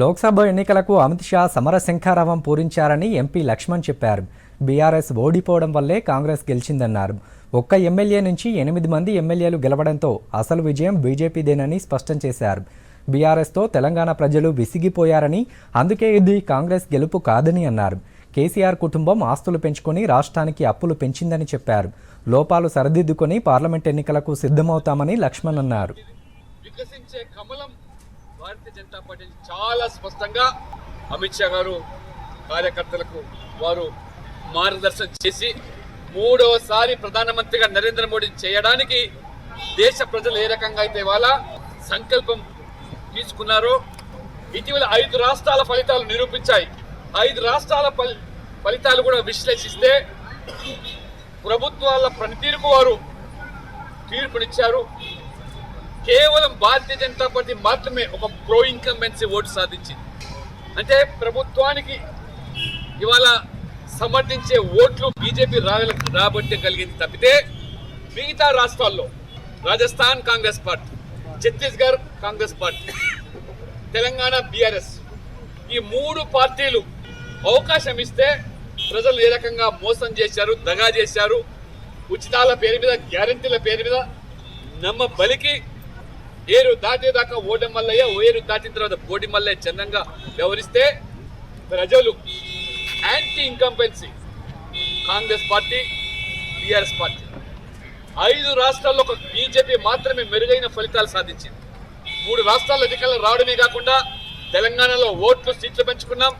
లోక్సభ ఎన్నికలకు అమిత్ షా సమర శంఖారావం పూరించారని ఎంపీ లక్ష్మణ్ చెప్పారు. బీఆర్ఎస్ ఓడిపోవడం వల్లే కాంగ్రెస్ గెలిచిందన్నారు. ఒక్క ఎమ్మెల్యే నుంచి ఎనిమిది మంది ఎమ్మెల్యేలు గెలవడంతో అసలు విజయం బీజేపీదేనని స్పష్టం చేశారు. బీఆర్ఎస్తో తెలంగాణ ప్రజలు విసిగిపోయారని అందుకే ఇది కాంగ్రెస్ గెలుపు కాదని అన్నారు. కేసీఆర్ కుటుంబం ఆస్తులు పెంచుకొని రాష్ట్రానికి అప్పులు పెంచిందని చెప్పారు. లోపాలు సరిదిద్దుకొని పార్లమెంట్ ఎన్నికలకు సిద్ధమవుతామని లక్ష్మణ్ అన్నారు. వికసించే కమలం భారతీయ జనతా పార్టీ చాలా స్పష్టంగా అమిత్ షా గారు కార్యకర్తలకు వారు మార్గదర్శనం చేసి మూడవసారి ప్రధానమంత్రిగా నరేంద్ర మోడీ చేయడానికి దేశ ప్రజలు ఏ రకంగా అయితే ఇవాళ సంకల్పం తీసుకున్నారో ఇటీవల ఐదు రాష్ట్రాల ఫలితాలు నిరూపించాయి. ఐదు రాష్ట్రాల ఫలి- ఫలితాలు కూడా విశ్లేషిస్తే ప్రభుత్వాల పనితీరుకు వారు తీర్పునిచ్చారు. కేవలం భారతీయ జనతా పార్టీ మాత్రమే ఒక ప్రో ఇన్కంబెన్సీ ఓటు సాధించింది. అంటే ప్రభుత్వానికి ఇవాళ సమర్థించే ఓట్లు బీజేపీ రాబట్టే కలిగింది తప్పితే మిగతా రాష్ట్రాల్లో Rajasthan Congress party Chhattisgarh Congress party Telangana BRS ఈ మూడు పార్టీలు అవకాశం ఇస్తే ప్రజలు ఏ రకంగా మోసం చేశారు దగా చేశారు ఉచితాల పేరు మీద గ్యారంటీల పేరు మీద నమ్మ బలికి ఏరు దాటేదాకా ఓడం మల్లయ్య ఏరు దాటిన తర్వాత బోడి మల్లయ్య చందంగా వ్యవహరిస్తే ప్రజలు anti incumbency Congress party TRS party. ఐదు రాష్ట్రాల్లో ఒక బీజేపీ మాత్రమే మెరుగైన ఫలితాలు సాధించింది. మూడు రాష్ట్రాల ఎన్నికలు రావడమే కాకుండా తెలంగాణలో ఓట్లు సీట్లు పెంచుకున్నాం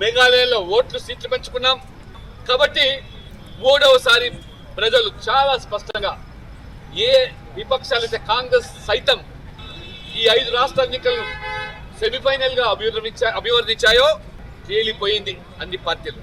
మేఘాలయలో ఓట్లు సీట్లు పెంచుకున్నాం. కాబట్టి మూడవసారి ప్రజలు చాలా స్పష్టంగా ఏ విపక్షాలైతే కాంగ్రెస్ సైతం ఈ ఐదు రాష్ట్ర ఎన్నికలను సెమీఫైనల్గా అభివర్ణించా అభివర్ణించాయో తేలిపోయింది అన్ని పార్టీలు.